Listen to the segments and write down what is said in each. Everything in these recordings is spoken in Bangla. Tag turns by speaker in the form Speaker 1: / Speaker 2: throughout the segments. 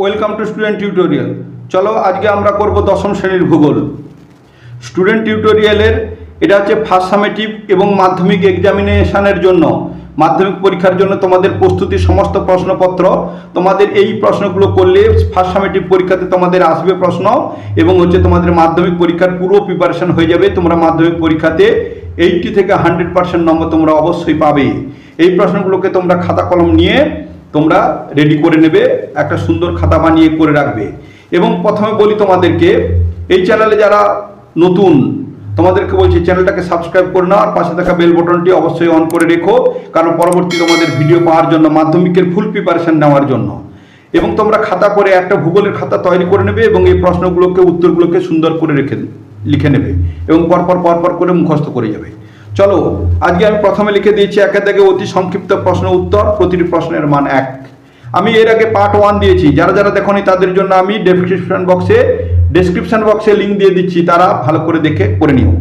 Speaker 1: ওয়েলকাম টু স্টুডেন্ট টিউটোরিয়াল চলো আজকে আমরা করব দশম শ্রেণির ভূগোল। স্টুডেন্ট টিউটোরিয়ালের এটা হচ্ছে ফার্স্ট সামেটিভ এবং মাধ্যমিক এক্সামিনেশানের জন্য। মাধ্যমিক পরীক্ষার জন্য তোমাদের প্রস্তুতির সমস্ত প্রশ্নপত্র, তোমাদের এই প্রশ্নগুলো করলে ফার্স্ট সামেটিভ পরীক্ষাতে তোমাদের আসবে প্রশ্ন এবং হচ্ছে তোমাদের মাধ্যমিক পরীক্ষার পুরো প্রিপারেশন হয়ে যাবে। তোমরা মাধ্যমিক পরীক্ষাতে এইটটি থেকে হান্ড্রেড পার্সেন্ট নম্বর তোমরা অবশ্যই পাবে। এই প্রশ্নগুলোকে তোমরা খাতা কলম নিয়ে তোমরা রেডি করে নেবে, একটা সুন্দর খাতা বানিয়ে করে রাখবে। এবং প্রথমে বলি তোমাদেরকে, এই চ্যানেলে যারা নতুন, তোমাদেরকে বলছি চ্যানেলটাকে সাবস্ক্রাইব করে নাও, আর পাশে থাকা বেল বটনটি অবশ্যই অন করে রেখো, কারণ পরবর্তী তোমাদের ভিডিও পাওয়ার জন্য, মাধ্যমিকের ফুল প্রিপারেশন নেওয়ার জন্য। এবং তোমরা খাতা করে একটা ভূগোলের খাতা তৈরি করে নেবে এবং এই প্রশ্নগুলোকে, উত্তরগুলোকে সুন্দর করে রেখে, লিখে নেবে। এবং পরপর পরপর করে মুখস্থ করে যাবে। চলো, আজকে আমি প্রথমে লিখে দিয়েছি একে থেকে অতি সংক্ষিপ্ত প্রশ্ন উত্তর, প্রতিটি প্রশ্নের মান এক। আমি এর আগে পার্ট ওয়ান দিয়েছি, যারা যারা দেখনি তাদের জন্য আমি ডেসক্রিপশন বক্সে ডেসক্রিপশন বক্সে লিঙ্ক দিয়ে দিচ্ছি, তারা ভালো করে দেখে করে নিও।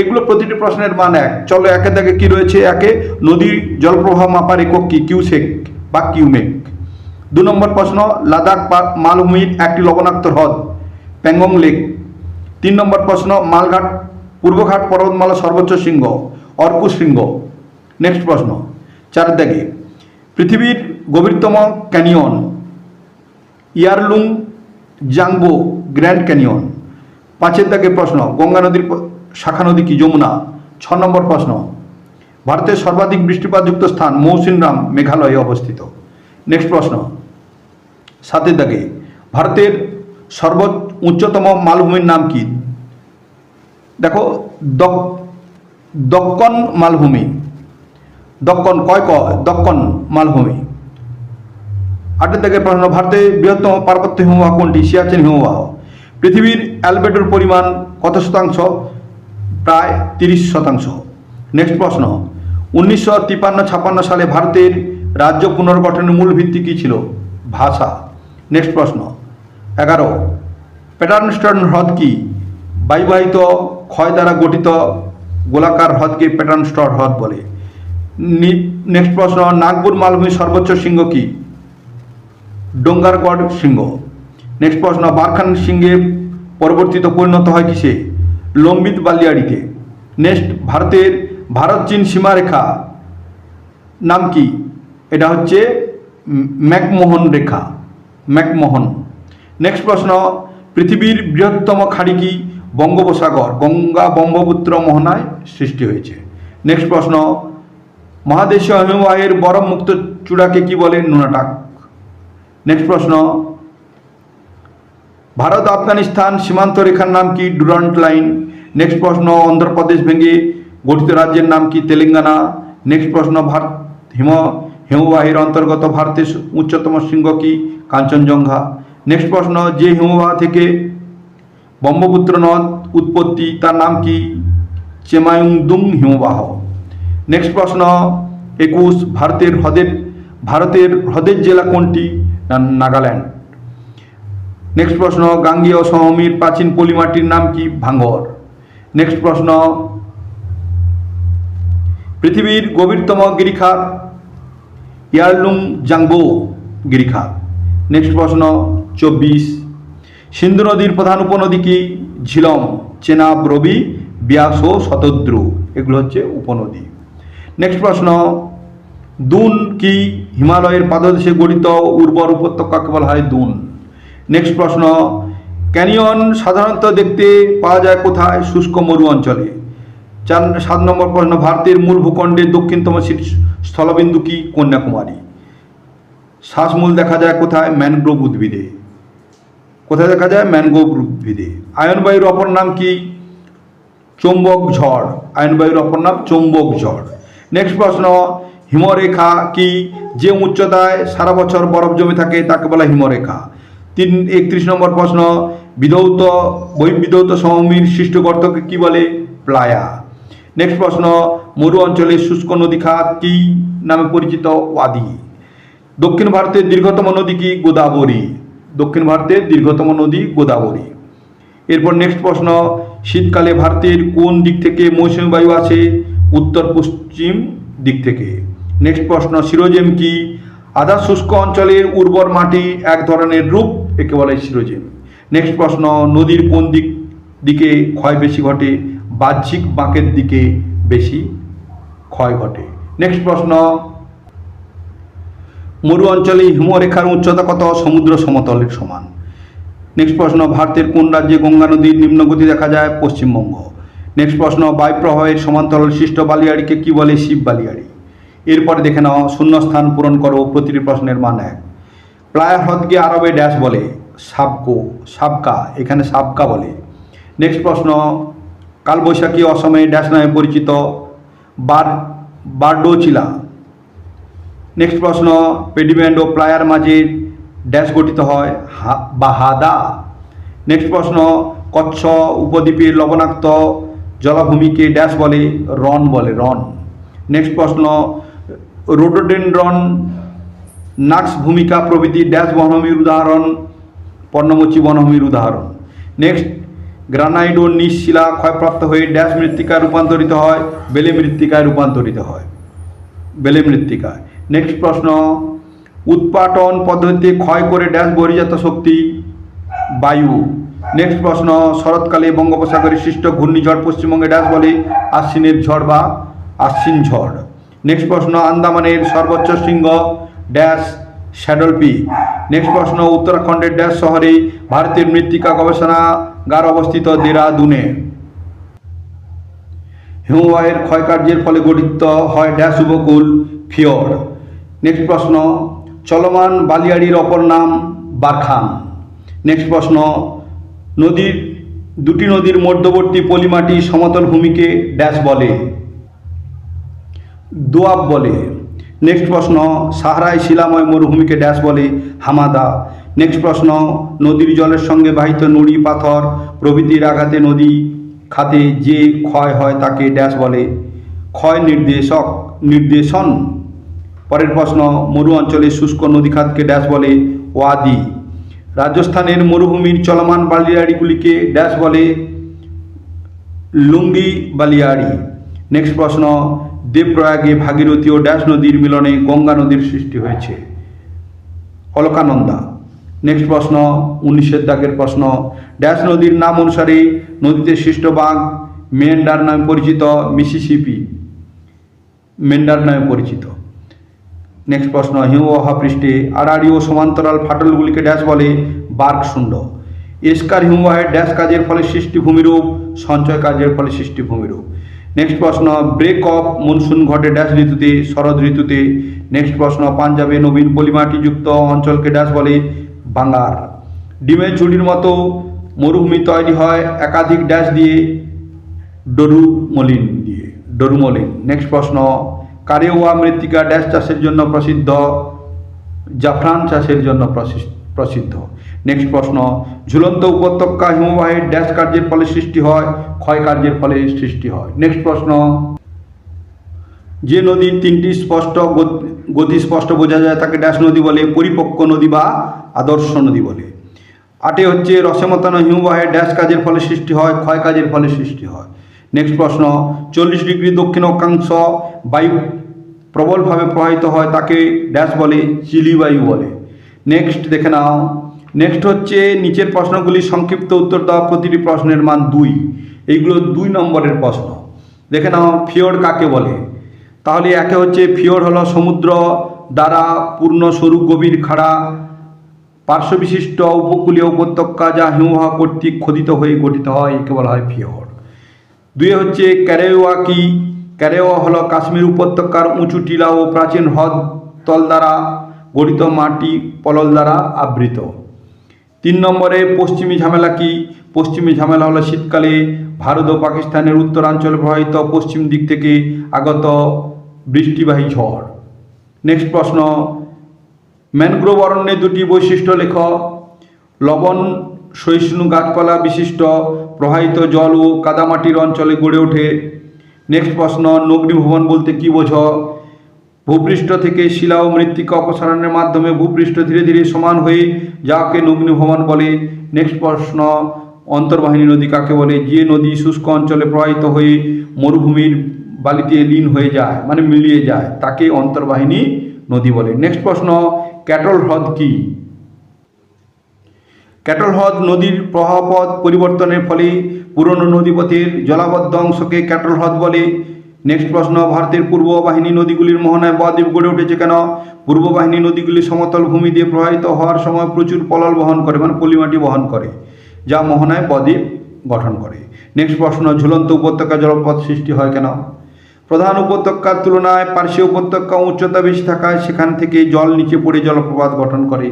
Speaker 1: এগুলো প্রতিটি প্রশ্নের মান এক। চলো একে থেকে কি রয়েছে? একে নদীর জলপ্রবাহ মাপার একক কি? কিউসেক বা কিউমেক। দু নম্বর প্রশ্ন, লাদাখ মালভূমির একটি লবণাক্ত হ্রদ, প্যাংগং লেক। তিন নম্বর প্রশ্ন, মালঘাট পূর্বঘাট, পর্বতমালা, সর্বোচ্চ শৃঙ্গ অর্কু শৃঙ্গ। নেক্সট প্রশ্ন। চার দাগে পৃথিবীর গভীরতম canyon, Yarlung Zangbo grand canyon. পাঁচের দাগে প্রশ্ন, গঙ্গা নদীর শাখা নদী কি যমুনা? ছ নম্বর প্রশ্ন, ভারতের সর্বাধিক বৃষ্টিপাতযুক্ত স্থান মৌসিনরাম মেঘালয়ে অবস্থিত। নেক্সট প্রশ্ন, সাতের দাগে ভারতের সর্ব উচ্চতম মালভূমির নাম কি? দেখো, দক- দক্কন মালভূমি। দক্কন কয় ক, দক্কন মালভূমি। আটের থেকে প্রশ্ন ভারতের বৃহত্তম পার্বত্য হিমবাহ কোনটি? সিয়াচেন হিমবাহ। পৃথিবীর অ্যালবেটোর পরিমাণ কত শতাংশ? প্রায় তিরিশ শতাংশ। নেক্সট প্রশ্ন, উনিশশো তিপ্পান্ন ছাপ্পান্ন সালে ভারতের রাজ্য পুনর্গঠনের মূল ভিত্তি কী ছিল? ভাষা। নেক্সট প্রশ্ন, এগারো, প্যাটার্নস্টন হ্রদ কি? বায়ুবাহিত ক্ষয় দ্বারা গঠিত গোলাকার হ্রদকে প্যাটার্নস্টন হ্রদ বলে। নেক্সট প্রশ্ন, নাগপুর মালভূমির সর্বোচ্চ সিংহ কি? ডোঙ্গারগড় সিংহ নেক্সট প্রশ্ন, বারখান সিংহে পরবর্তীত পরিণত হয় কিসে? লম্বিত বালিয়াড়িতে। নেক্সট ভারতের ভারত চীন সীমারেখা নাম কি? এটা হচ্ছে ম্যাকমোহন রেখা। ম্যাকমোহন। নেক্সট প্রশ্ন, পৃথিবীর বৃহত্তম খাড়ি কি? বঙ্গোপসাগর, গঙ্গা ব্রহ্মপুত্র মোহনায় সৃষ্টি হয়েছে। নেক্সট প্রশ্ন, মহাদেশীয় হিমবাহের বরফ মুক্ত চূড়াকে কি বলে নুনাটাক? নেক্সট প্রশ্ন, ভারত, আফগানিস্তান সীমান্ত রেখার নাম কি? Durand line. নেক্সট প্রশ্ন, অন্ধ্রপ্রদেশ ভেঙে গঠিত রাজ্যের নাম কি? তেলেঙ্গানা। নেক্সট প্রশ্ন, ভারত, হিম, হিমবাহের অন্তর্গত ভারতের উচ্চতম শৃঙ্গ কি? কাঞ্চনজঙ্ঘা। নেক্সট প্রশ্ন, যে হিমবাহ থেকে ব্রহ্মপুত্র নদ উৎপত্তি, তার নাম কি? চেমায়ুংদুং হিমবাহ। নেক্সট প্রশ্ন, একুশ, ভারতের হ্রদের ভারতের হ্রদের জেলা কোনটি? নাগাল্যান্ড। নেক্সট প্রশ্ন, গাঙ্গেয় সমভূমির প্রাচীন পলিমাটির নাম কি? ভাঙ্গর। নেক্সট প্রশ্ন, পৃথিবীর গভীরতম গিরিখাত ইয়ারলুং জাংবো গিরিখাত। নেক্সট প্রশ্ন, চব্বিশ সিন্ধু নদীর প্রধান উপনদী কি? ঝিলম, চেনাব, রবি, ব্যাস ও শতদ্রু। এগুলো হচ্ছে উপনদী। নেক্সট প্রশ্ন, দুন কি হিমালয়ের পাদদেশে গঠিত উর্বর উপত্যকাকে বলা হয় দুন? নেক্সট প্রশ্ন, ক্যানিয়ন সাধারণত দেখতে পাওয়া যায় কোথায়? শুষ্ক মরু অঞ্চলে। চার, সাত নম্বর প্রশ্ন, ভারতের মূল ভূখণ্ডের দক্ষিণতম স্থলবিন্দু কি? কন্যাকুমারী। শ্বাসমূল দেখা যায় কোথায়? ম্যানগ্রোভ উদ্ভিদে। কোথায় দেখা যায়? ম্যানগ্রোভ উদ্ভিদে। আয়নবায়ুর অপর নাম কি? চৌম্বক ঝড়। আয়নবায়ুর অপর নাম চৌম্বক ঝড়। নেক্সট প্রশ্ন, হিমরেখা কি? যে উচ্চতায় সারা বছর বরফ জমে থাকে, তাকে বলা হিমরেখা। তিন, একত্রিশ নম্বর প্রশ্ন, বিধৌত বহিবিধৌত সমভূমির সৃষ্ট গর্তকে কী বলে? প্লায়া। নেক্সট প্রশ্ন, মরু অঞ্চলের শুষ্ক নদী খাত কি নামে পরিচিত? ওয়াদি। দক্ষিণ ভারতের দীর্ঘতম নদী কি? গোদাবরী। দক্ষিণ ভারতের দীর্ঘতম নদী গোদাবরী। এরপর নেক্সট প্রশ্ন, শীতকালে ভারতের কোন দিক থেকে মৌসুমী বায়ু আছে? উত্তর, পশ্চিম দিক থেকে। নেক্সট প্রশ্ন সিরোজেম কি? আধা শুষ্ক অঞ্চলের উর্বর মাটি এক ধরনের রূপ, একে বলে সিরোজেন নেক্সট প্রশ্ন, নদীর কোন দিক দিকে ক্ষয় বেশি ঘটে? বাহ্যিক বাঁকের দিকে বেশি ক্ষয় ঘটে। নেক্সট প্রশ্ন মরু অঞ্চলে হিমরেখার উচ্চতা কত? সমুদ্র সমতলের সমান। নেক্সট প্রশ্ন, ভারতের কোন রাজ্যে গঙ্গা নদীর নিম্নগতি দেখা যায়? পশ্চিমবঙ্গ। নেক্সট প্রশ্ন, বায়ুপ্রবাহের সমান্তরাল সৃষ্ট বালিয়াড়িকে কি বলে শিব বালিয়াড়ি? এরপরে দেখে নাও, শূন্যস্থান পূরণ করো, প্রতিটি প্রশ্নের মান এক। প্লায়া হ্রদকে আরবে ড্যাশ বলে, সাবকো, সাবকা, এখানে সাবকা বলে। নেক্সট প্রশ্ন, কালবৈশাখী অসমে ড্যাশ নামে পরিচিত বার, বারডোচিলা নেক্সট প্রশ্ন পেডিমেন্ট ও প্লায়ার মাঝে ড্যাশ গঠিত হয় বা হাদা? নেক্সট প্রশ্ন, কচ্ছ উপদ্বীপের লবণাক্ত জলাভূমিকে ড্যাশ বলে, রন বলে, রন। নেক্সট প্রশ্ন, রোডোডেন্ড্রন নাক্স ভূমিকা প্রভৃতি ড্যাশ বনভূমির উদাহরণ পর্ণমোচী বনভূমির উদাহরণ। নেক্সট গ্রানাইট ও নিজ শিলা ক্ষয়প্রাপ্ত হয়ে ড্যাশ মৃত্তিকায় রূপান্তরিত হয়, বেলে মৃত্তিকায় রূপান্তরিত হয়। বেলে মৃত্তিকায় নেক্সট প্রশ্ন, উৎপাটন পদ্ধতিতে ক্ষয় করে ড্যাশ বহির্জাত শক্তি, বায়ু। নেক্সট প্রশ্ন, শরৎকালে বঙ্গোপসাগরে সৃষ্ট ঘূর্ণিঝড় পশ্চিমবঙ্গে ড্যাশ বলে আশ্বিনের ঝড় বা আশ্বিন ঝড়। নেক্সট প্রশ্ন, আন্দামানের সর্বোচ্চ শৃঙ্গ ড্যাশ শ্যাডল পিক নেক্সট প্রশ্ন, উত্তরাখণ্ডের ড্যাশ শহরে ভারতের মৃত্তিকা গবেষণাগার অবস্থিত দেরাদুনে। হিমবাহের ক্ষয়কার্যের ফলে গঠিত হয় ড্যাশ উপকূল ফিয়র। নেক্সট প্রশ্ন, চলমান বালিয়াড়ির অপর নাম বারখান। নেক্সট প্রশ্ন, নদীর, দুটি নদীর মধ্যবর্তী পলিমাটি সমতল ভূমিকে ড্যাশ বলে দোয়াব বলে। নেক্সট প্রশ্ন, সাহারায় শিলাময় মরুভূমিকে ড্যাশ বলে, হামাদা। নেক্সট প্রশ্ন, নদীর জলের সঙ্গে বাহিত নুড়ি পাথর প্রভৃতির আঘাতে নদী খাতে যে ক্ষয় হয় তাকে ড্যাশ বলে। ক্ষয় নির্দেশক, নির্দেশন। পরের প্রশ্ন, মরু অঞ্চলে শুষ্ক নদীখাতকে ড্যাশ বলে ওয়াদি। রাজস্থানের মরুভূমির চলমান বালিয়াড়িগুলিকে ড্যাশ বলে লুঙ্গি বালিয়াড়ি। নেক্সট প্রশ্ন, দেবপ্রয়াগে ভাগীরথী ও ড্যাশ নদীর মিলনে গঙ্গা নদীর সৃষ্টি হয়েছে। অলকানন্দা। নেক্সট প্রশ্ন, উনিশের দাগের প্রশ্ন। ড্যাশ নদীর নাম অনুসারে নদীতে সৃষ্ট বাঘ মেন্ডার নামে পরিচিত, মিসিসিপি মেন্ডার নামে পরিচিত। নেক্সট প্রশ্ন, হিমবাহ পৃষ্ঠে আড়াআড়ি ও সমান্তরাল ফাটলগুলিকে ড্যাশ বলে বার্ক বার্কশুণ্ড। এসকার হিমবাহের ড্যাশ কাজের ফলে সৃষ্টি ভূমিরূপ সঞ্চয় কাজের ফলে সৃষ্টি ভূমিরূপ নেক্সট প্রশ্ন, ব্রেক অফ মনসুন ঘটে ড্যাশ ঋতুতে, শরৎ ঋতুতে। নেক্সট প্রশ্ন, পাঞ্জাবে নবীন পলিমাটিযুক্ত অঞ্চলকে ড্যাশ বলে বাঙ্গার ডিমের ঝুড়ির মতো মরুভূমি তৈরি হয় একাধিক ড্যাশ দিয়ে, ডরুমলিন দিয়ে। ডরুমলিন নেক্সট প্রশ্ন, কারেওয়া মৃত্তিকা ড্যাশ চাষের জন্য প্রসিদ্ধ, জাফরান চাষের জন্য প্রসি- প্রসিদ্ধ। নেক্সট প্রশ্ন, ঝুলন্ত উপত্যকা হিমবাহের ড্যাশ কার্যের ফলে সৃষ্টি হয়, ক্ষয় কার্যের ফলে সৃষ্টি হয়। নেক্সট প্রশ্ন, যে নদীর তিনটি স্পষ্ট গতি স্পষ্ট বোঝা যায় তাকে ড্যাশ নদী বলে, পরিপক্ক নদী বা আদর্শ নদী বলে। আটে হচ্ছে রসেমতানো হিমবাহের ড্যাশ কাজের ফলে সৃষ্টি হয়, ক্ষয় কাজের ফলে সৃষ্টি হয়। নেক্সট প্রশ্ন, চল্লিশ ডিগ্রি দক্ষিণ অক্ষাংশ বায়ু প্রবলভাবে প্রবাহিত হয় তাকে ড্যাশ বলে, চিলি বায়ু বলে। নেক্সট দেখে নাও। নেক্সট হচ্ছে নিচের প্রশ্নগুলি সংক্ষিপ্ত উত্তর দেওয়া প্রতিটি প্রশ্নের মান দুই। এইগুলো দুই নম্বরের প্রশ্ন। দেখে নাও, ফিওর কাকে বলে? তাহলে একে হচ্ছে ফিওর হলো সমুদ্র দ্বারা পূর্ণ সরু গভীর খাড়া পার্শ্ববিশিষ্ট উপকূলীয় উপত্যকা যা হিমবাহ কর্তৃক খোদিত হয়ে গঠিত হয়, একে বলা হয় ফিওর দুই হচ্ছে ক্যারেওয়া কি? ক্যারেওয়া হলো কাশ্মীর উপত্যকার উঁচু টিলা ও প্রাচীন হ্রদ তল দ্বারা গঠিত মাটি পলল দ্বারা আবৃত। তিন নম্বরে পশ্চিমী ঝামেলা কি? পশ্চিমী ঝামেলা হলো শীতকালে ভারত ও পাকিস্তানের উত্তরাঞ্চলে প্রবাহিত পশ্চিম দিক থেকে আগত বৃষ্টিবাহী ঝড়। নেক্সট প্রশ্ন ম্যানগ্রোভ অরণ্যের দুটি বৈশিষ্ট্য লেখ। লবণ, সহিষ্ণু গাছপালা বিশিষ্ট, প্রবাহিত জল ও কাদামাটির অঞ্চলে গড়ে ওঠে। নেক্সট প্রশ্ন নগ্নিভবন বলতে কী বোঝো? ভূপৃষ্ঠ থেকে শিলা ও মৃত্তিকা অপসারণের মাধ্যমে ভূপৃষ্ঠ ধীরে ধীরে সমান হয়ে যাকে নগ্নিভবন বলে। নেক্সট প্রশ্ন, অন্তর্বাহিনী নদী কাকে বলে? যে নদী শুষ্ক অঞ্চলে প্রবাহিত হয়ে মরুভূমির বালিতে লীন হয়ে যায় মানে মিলিয়ে যায়, তাকে অন্তর্বাহিনী নদী বলে। নেক্সট প্রশ্ন ক্যাটল হ্রদ কি? ক্যাটল হ্রদ নদীর প্রবাহপথ পরিবর্তনের ফলে পুরনো নদীপথের জলাবদ্ধ অংশকে ক্যাটল হ্রদ বলে। নেক্সট প্রশ্ন, ভারতের পূর্ব বাহিনী নদীগুলির মোহনায় বদ্বীপ গড়ে উঠেছে কেন? পূর্ব বাহিনী নদীগুলি সমতল ভূমি দিয়ে প্রবাহিত হওয়ার সময় প্রচুর পলল বহন করে মানে পলিমাটি বহন করে, যা মোহনায় বদ্বীপ গঠন করে। নেক্সট প্রশ্ন, ঝুলন্ত উপত্যকা জলপথ সৃষ্টি হয় কেন? প্রধান উপত্যকার তুলনায় পার্শ্বীয় উপত্যকা উচ্চতা বেশি থাকায় সেখান থেকে জল নিচে পড়ে জলপ্রপাত গঠন করে।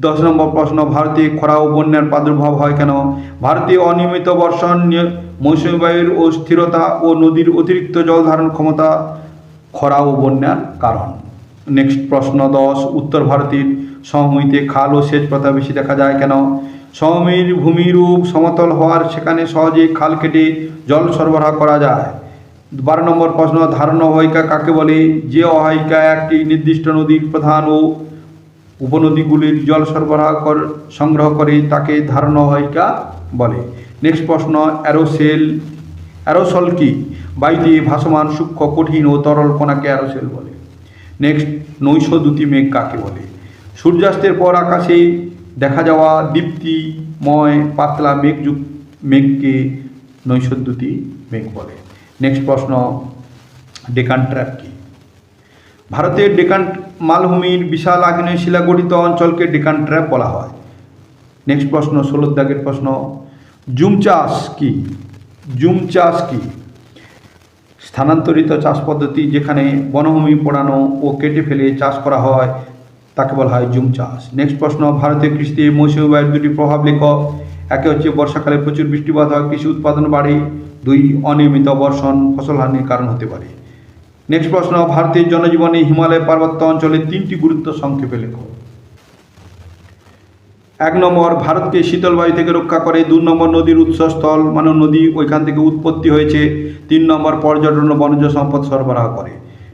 Speaker 1: দশ নম্বর প্রশ্ন, ভারতে খরা ও বন্যার প্রাদুর্ভাব হয় কেন? ভারতে অনিয়মিত বর্ষণ মৌসুমী বায়ুর অস্থিরতা ও নদীর অতিরিক্ত জল ধারণ ক্ষমতা খরা ও বন্যার কারণ। নেক্সট প্রশ্ন, দশ, উত্তর ভারতের সমভূমিতে খাল ও সেচ প্রথা বেশি দেখা যায় কেন? সমভূমির ভূমিরূপ সমতল হওয়ার সেখানে সহজে খাল কেটে জল সরবরাহ করা যায়। বারো নম্বর প্রশ্ন, ধারণ অবহিকা কাকে বলে? যে অবহিকা একটি নির্দিষ্ট নদীর প্রধান ও উপনদীগুলির জল সরবরাহ সংগ্রহ করে, তাকে ধারণবাহিকা বলে। নেক্সট প্রশ্ন, অ্যারোসেল, অ্যারোসল কি? বায়ুতে ভাসমান, সূক্ষ্ম, কঠিন ও তরল কণাকে অ্যারোসেল বলে। নেক্সট, নৈশ নৈশদ্যুতি মেঘ কাকে বলে? সূর্যাস্তের পর আকাশে দেখা যাওয়া দীপ্তিময়, পাতলা মেঘযুক্ত মেঘকে নৈশদ্যুতি মেঘ বলে। নেক্সট প্রশ্ন, ডেকান ট্র্যাপ কি? ভারতের ডেকান মালভূমির বিশাল আগ্নেয় শিলা গঠিত অঞ্চলকে ডেকান ট্র্যাপ বলা হয়। নেক্সট প্রশ্ন ষোলো দাগের প্রশ্ন, জুম চাষ কি? জুম চাষ কি? স্থানান্তরিত চাষ পদ্ধতি যেখানে বনভূমি পোড়ানো ও কেটে ফেলে চাষ করা হয়, তাকে বলা হয় জুম চাষ। নেক্সট প্রশ্ন ভারতীয় কৃষিতে মৌসুমী বায়ুর দুটি প্রভাব লেখ একে হচ্ছে বর্ষাকালে প্রচুর বৃষ্টিপাত হয়, কৃষি উৎপাদন বাড়ে, দুই অনিয়মিত বর্ষণ, ফসল হানির কারণ হতে পারে। নেক্সট প্রশ্ন, ভারতের জনজীবনে হিমালয় পার্বত্য অঞ্চলে তিনটি গুরুত্ব সংক্ষেপে লেখো। এক নম্বর, ভারতকে শীতল বায়ু থেকে রক্ষা করে। দু নম্বর, নদীর উৎসস্থল মানে নদী ওইখান থেকে উৎপত্তি হয়েছে। তিন নম্বর, পর্যটন ও সম্পদ সরবরাহ করে।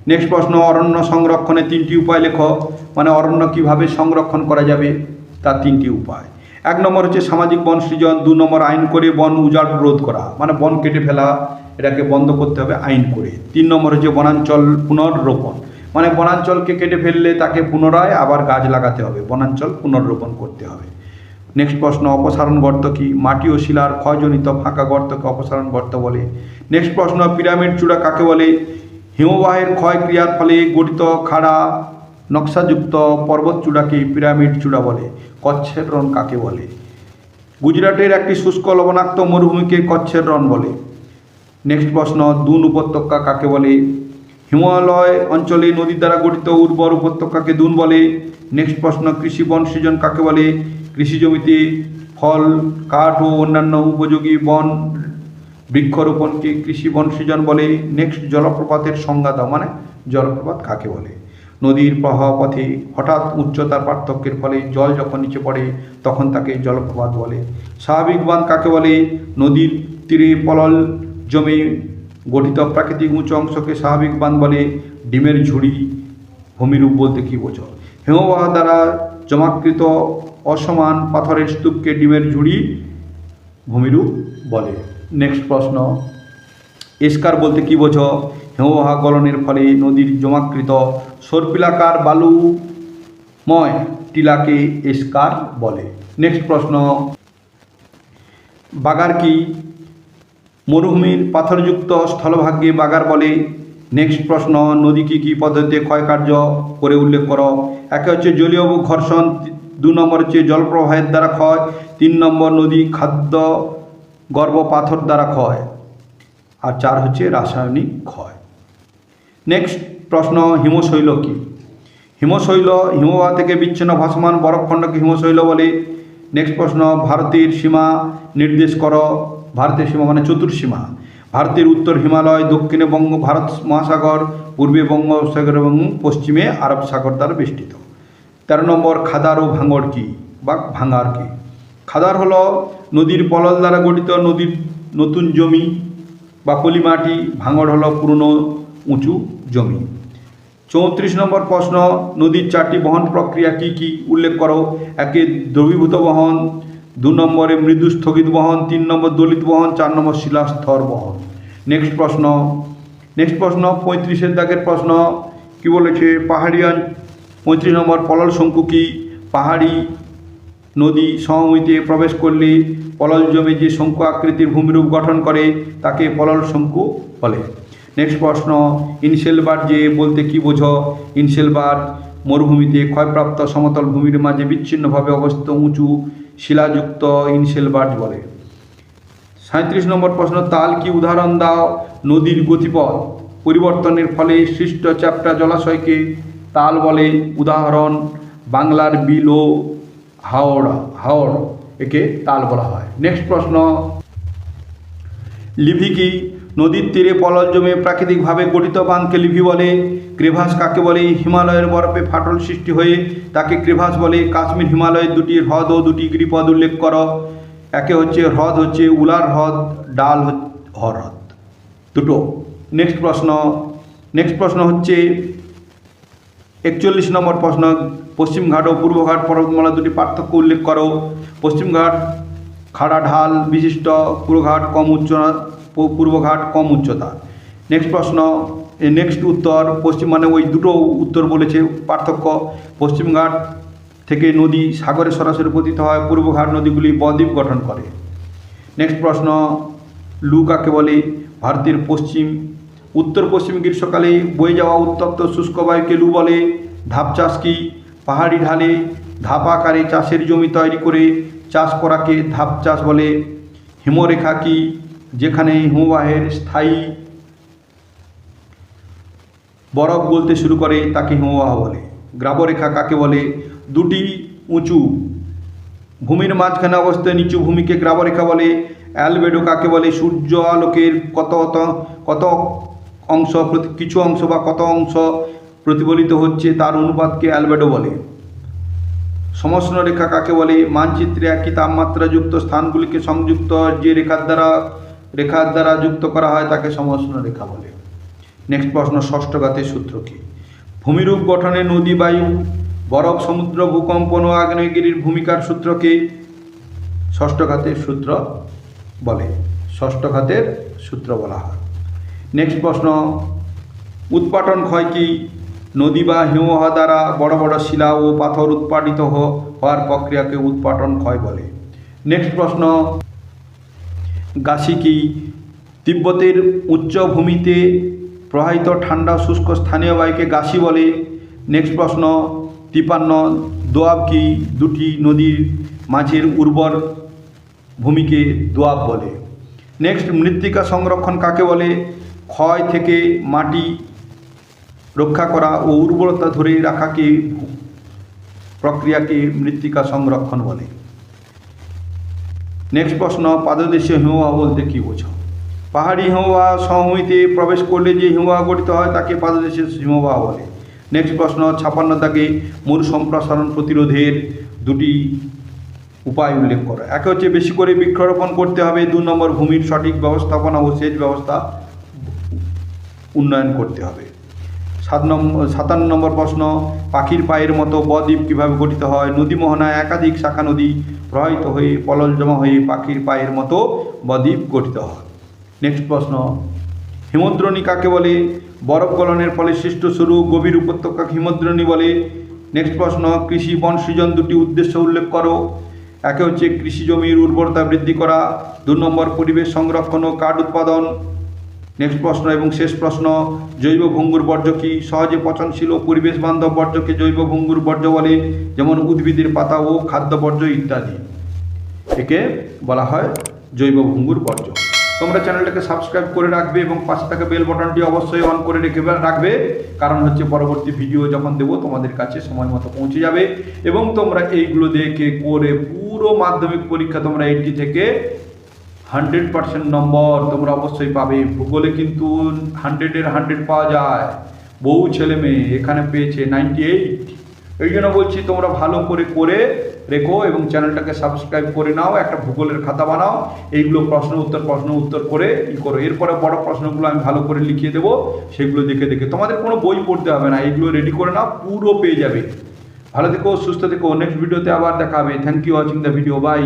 Speaker 1: নেক্সট প্রশ্ন, অরণ্য সংরক্ষণে তিনটি উপায় লেখ। মানে অরণ্য কীভাবে সংরক্ষণ করা যাবে? তার তিনটি উপায়। এক নম্বর হচ্ছে সামাজিক বন সৃজন, দু নম্বর আইন করে বন উজাড় রোধ করা। মানে বন কেটে ফেলা, এটাকে বন্ধ করতে হবে আইন করে। তিন নম্বর হচ্ছে বনাঞ্চল পুনর্রোপণ। মানে বনাঞ্চলকে কেটে ফেললে তাকে পুনরায় আবার গাছ লাগাতে হবে, বনাঞ্চল পুনর্রোপণ করতে হবে। নেক্সট প্রশ্ন, অপসারণ গর্ত কি? মাটি ও শিলার ক্ষয়জনিত ফাঁকা গর্তকে অপসারণ গর্ত বলে। নেক্সট প্রশ্ন, পিরামিড চূড়া কাকে বলে? হিমবাহের ক্ষয় ক্রিয়ার ফলে গঠিত খাড়া নকশাযুক্ত পর্বত চূড়াকে পিরামিড চূড়া বলে, কচ্ছের রণ কাকে বলে? গুজরাটের একটি শুষ্ক লবণাক্ত মরুভূমিকে কচ্ছের রণ বলে। নেক্সট প্রশ্ন, দুন উপত্যকা কাকে বলে? হিমালয় অঞ্চলে নদীর দ্বারা গঠিত উর্বর উপত্যকাকে দুন বলে। নেক্সট প্রশ্ন, কৃষি বন সৃজন কাকে বলে? কৃষি জমিতে ফল, কাঠ ও অন্যান্য উপযোগী বন বৃক্ষরোপণকে কৃষি বন সৃজন বলে। নেক্সট জলপ্রপাতের সংজ্ঞা দাও মানে জলপ্রপাত কাকে বলে? নদীর প্রবাহ পথে হঠাৎ উচ্চতার পার্থক্যের ফলে জল যখন নিচে পড়ে, তখন তাকে জলপ্রপাত বলে। স্বাভাবিক বাঁধ কাকে বলে? নদীর তীরে পলল জমে গঠিত প্রাকৃতিক উঁচু অংশকে স্বাভাবিক বাঁধ বলে। ডিমের ঝুড়ি ভূমিরূপ বলতে কী বোঝো। হিমবাহ দ্বারা জমাকৃত অসমান পাথরের স্তূপকে ডিমের ঝুড়ি ভূমিরূপ বলে। নেক্সট প্রশ্ন। এস্কার বলতে কী বোঝো? হিমবাহ গলনের ফলে নদীর জমাকৃত সর্পিলাকার বালুময় টিলাকে এসকার বলে। নেক্সট প্রশ্ন। বাগার কি? মরুভূমির পাথরযুক্ত স্থলভাগ্যে বাগার বলে। নেক্সট প্রশ্ন, নদী কী কী পদ্ধতিতে ক্ষয়কার্য করে উল্লেখ করো? একে হচ্ছে জলীয় ঘর্ষণ, দু নম্বর হচ্ছে জলপ্রবাহের দ্বারা ক্ষয়, তিন নম্বর নদী খাদ্য গর্ভ পাথর দ্বারা ক্ষয়, আর চার হচ্ছে রাসায়নিক ক্ষয়। নেক্সট প্রশ্ন হিমশৈল কি? হিমশৈল হিমবাহ থেকে বিচ্ছিন্ন ভাসমান বরফখণ্ডকে হিমশৈল বলে। নেক্সট প্রশ্ন ভারতের সীমা নির্দেশ করো। ভারতের সীমা মানে চতুর্সীমা ভারতের উত্তর হিমালয়, দক্ষিণে বঙ্গ, ভারত মহাসাগর, পূর্বে বঙ্গোপসাগর এবং পশ্চিমে আরব সাগর দ্বারা বেষ্টিত। তেরো নম্বর, খাদার ও ভাঙড় কি বা ভাঙার কি? খাদার হলো নদীর পলল দ্বারা গঠিত নদীর নতুন জমি বা পলিমাটি। ভাঙড় হলো পুরনো উঁচু জমি। চৌত্রিশ নম্বর প্রশ্ন, নদীর চারটি বহন প্রক্রিয়া কি কি? উল্লেখ করো। একে দ্রবীভূত বহন, দু নম্বরে মৃদু স্থগিত বহন, তিন নম্বর দলিত বহন, চার নম্বর শিলাস্তর বহন। নেক্সট প্রশ্ন। নেক্সট প্রশ্ন, পঁয়ত্রিশের দাগের প্রশ্ন। কি বলেছে? পাহাড়িয়ান পঁয়ত্রিশ নম্বর পলল শঙ্কু কি? পাহাড়ি নদী সমভূমিতে প্রবেশ করলে পলল জমে যে শঙ্কু আকৃতির ভূমিরূপ গঠন করে, তাকে পলল শঙ্কু বলে। নেক্সট প্রশ্ন ইনসেলবার যে বলতে কি বোঝো? ইনসেলবার মরুভূমিতে ক্ষয়প্রাপ্ত সমতল ভূমির মাঝে বিচ্ছিন্নভাবে অবস্থিত উঁচু শিলাযুক্ত ইনসেলবার্জ বলে। সাঁত্রিশ নম্বর প্রশ্ন, তাল কি উদাহরণ দাও? নদীর গতিপথ পরিবর্তনের ফলে সৃষ্ট চ্যাপ্টা জলাশয়কে তাল বলে। উদাহরণ, বাংলার বিল ও হাওড় হাওড় একে তাল বলা হয়। নেক্সট প্রশ্ন লিভি কি নদীর তীরে পলল জমে প্রাকৃতিকভাবে গঠিত বাঁধকে লিভি বলে। ক্রেভাস কাকে বলে? হিমালয়ের বরফে ফাটল সৃষ্টি হয়ে তাকে ক্রেভাস বলে। কাশ্মীর হিমালয়ের দুটি হ্রদ ও দুটি গিরিপদ উল্লেখ করো। একে হচ্ছে হ্রদ, হচ্ছে উলার হ্রদ, ডাল হ্রদ দুটো। নেক্সট প্রশ্ন। নেক্সট প্রশ্ন হচ্ছে, একচল্লিশ নম্বর প্রশ্ন পশ্চিমঘাট ও পূর্বঘাট পর্বতমালা দুটি পার্থক্য উল্লেখ করো। পশ্চিমঘাট খাড়া ঢাল বিশিষ্ট পূর্বঘাট কম উচ্চতা পূ- পূর্বঘাট, কম উচ্চতা। নেক্সট প্রশ্ন নেক্সট উত্তর, পশ্চিম মানে ওই দুটো উত্তর বলেছে, পার্থক্য। পশ্চিমঘাট থেকে নদী সাগরে সরাসরি পতিত হয় পূর্বঘাট নদীগুলি বদ্বীপ গঠন করে। নেক্সট প্রশ্ন, লু কাকে বলে? ভারতের পশ্চিম। উত্তর পশ্চিম গ্রীষ্মকালে বয়ে যাওয়া উত্তপ্ত শুষ্ক বায়ুকে লু বলে। ধাপ চাষ কি? পাহাড়ি ঢালে ধাপাকারে চাষের জমি তৈরি করে চাষ করাকে ধাপ চাষ বলে। হিমরেখা কি? যেখানে হিমবাহের স্থায়ী বরফ গলতে শুরু করে, তাকে হিমবাহ বলে। গ্রাবরেখা কাকে বলে? দুটি উঁচু। ভূমির মাঝখানে অবস্থিত নিচু ভূমিকে গ্রাবরেখা বলে। অ্যালবেডো কাকে বলে? সূর্য আলোকের কত কত অংশ কিছু অংশ বা কত অংশ প্রতিফলিত হচ্ছে তার অনুপাতকে অ্যালবেডো বলে। সমষ্ণ রেখা কাকে বলে? মানচিত্রে একই তাপমাত্রাযুক্ত স্থানগুলিকে সংযুক্ত যে রেখার দ্বারা রেখার দ্বারা যুক্ত করা হয় তাকে সমষ্ণ রেখা বলে। নেক্সট প্রশ্ন, ষষ্ঠ ঘাতের সূত্র কি? ভূমিরূপ গঠনে নদী, বায়ু, বরফ, সমুদ্র ভূকম্পন ও আগ্নেয়গিরির ভূমিকার সূত্রকে ষষ্ঠ ঘাতের সূত্র বলে। ষষ্ঠ ঘাতের সূত্র বলা হয়। নেক্সট প্রশ্ন, উৎপাটন ক্ষয় কি? নদী বা হিমবাহ দ্বারা বড় বড় শিলা ও পাথর উৎপাদিত হওয়ার প্রক্রিয়াকে উৎপাটন ক্ষয় বলে। নেক্সট প্রশ্ন গাছি কি তিব্বতের উচ্চভূমিতে প্রবাহিত ঠান্ডা শুষ্ক স্থানীয় বায়ুকে গাছি বলে। নেক্সট প্রশ্ন, তিপান্ন দোয়াব কি দুটি নদীর মাঝের উর্বর ভূমিকে দোয়াব বলে? নেক্সট মৃত্তিকা সংরক্ষণ কাকে বলে? ক্ষয় থেকে মাটি রক্ষা করা ও উর্বরতা ধরে রাখাকে প্রক্রিয়াকে মৃত্তিকা সংরক্ষণ বলে। নেক্সট প্রশ্ন পাদদেশীয় হিমবাহ বলতে কী বোঝো? পাহাড়ি হিমবাহ সমভূমিতে প্রবেশ করলে যে হিমবাহ গঠিত হয় তাকে পাদদেশীয় হিমবাহ বলে। নেক্সট প্রশ্ন ছাপান্ন তাকে মরু সম্প্রসারণ প্রতিরোধের দুটি উপায় উল্লেখ করো। এক হচ্ছে বেশি করে বৃক্ষরোপণ করতে হবে, দু নম্বর ভূমির সঠিক ব্যবস্থাপনা ও সেচ ব্যবস্থা উন্নয়ন করতে হবে। সাত নম্বর সাতান্ন নম্বর প্রশ্ন, পাখির পায়ের মতো বদ্বীপ কীভাবে গঠিত হয়? নদী মোহনায় একাধিক শাখা নদী প্রবাহিত হয়ে পলল জমা হয়ে পাখির পায়ের মতো বদ্বীপ গঠিত হয়। নেক্সট প্রশ্ন, হিমদ্রণী কাকে বলে? বরফ গলনের ফলে সৃষ্ট সরু গভীর উপত্যকাকে হিমদ্রণী বলে। নেক্সট প্রশ্ন, কৃষি বন সৃজন দুটি উদ্দেশ্য উল্লেখ করো। একে হচ্ছে কৃষি জমির উর্বরতা বৃদ্ধি করা। দু নম্বর, পরিবেশ সংরক্ষণ ও কাঠ উৎপাদন। নেক্সট প্রশ্ন এবং শেষ প্রশ্ন, জৈব ভঙ্গুর বর্জ্য কি? সহজে পচনশীল ও পরিবেশ বান্ধব বর্জ্যকে জৈব ভঙ্গুর বর্জ্য বলে? যেমন উদ্ভিদের পাতা ও খাদ্য বর্জ্য ইত্যাদি। একে বলা হয় জৈব ভঙ্গুর বর্জ্য। তোমরা চ্যানেলটাকে সাবস্ক্রাইব করে রাখবে এবং পাশে থাকা বেল বাটনটি অবশ্যই অন করে রেখে রাখবে। কারণ হচ্ছে পরবর্তী ভিডিও যখন দেবো, তোমাদের কাছে সময় মতো পৌঁছে যাবে। এবং তোমরা এইগুলো দেখে, করে পুরো মাধ্যমিক পরীক্ষা তোমরা এইটি থেকে হান্ড্রেড পার্সেন্ট নম্বর তোমরা অবশ্যই পাবে। ভূগোলে কিন্তু হান্ড্রেডের হান্ড্রেড পাওয়া যায়। বহু ছেলে, মেয়ে এখানে পেয়েছে নাইনটি এইট। এই জন্য বলছি তোমরা ভালো করে করে রেখো এবং চ্যানেলটাকে সাবস্ক্রাইব করে নাও, একটা ভূগোলের খাতা বানাও। এইগুলো প্রশ্ন উত্তর প্রশ্ন উত্তর করে ই করো। এরপরে বড় প্রশ্নগুলো আমি ভালো করে লিখিয়ে দেবো, সেগুলো দেখে দেখে। তোমাদের কোনো বই পড়তে হবে না, এইগুলো রেডি করে নাও, পুরো পেয়ে যাবে। ভালো থেকো, সুস্থ থেকো। নেক্সট ভিডিওতে আবার দেখা হবে। Thank you watching the video bye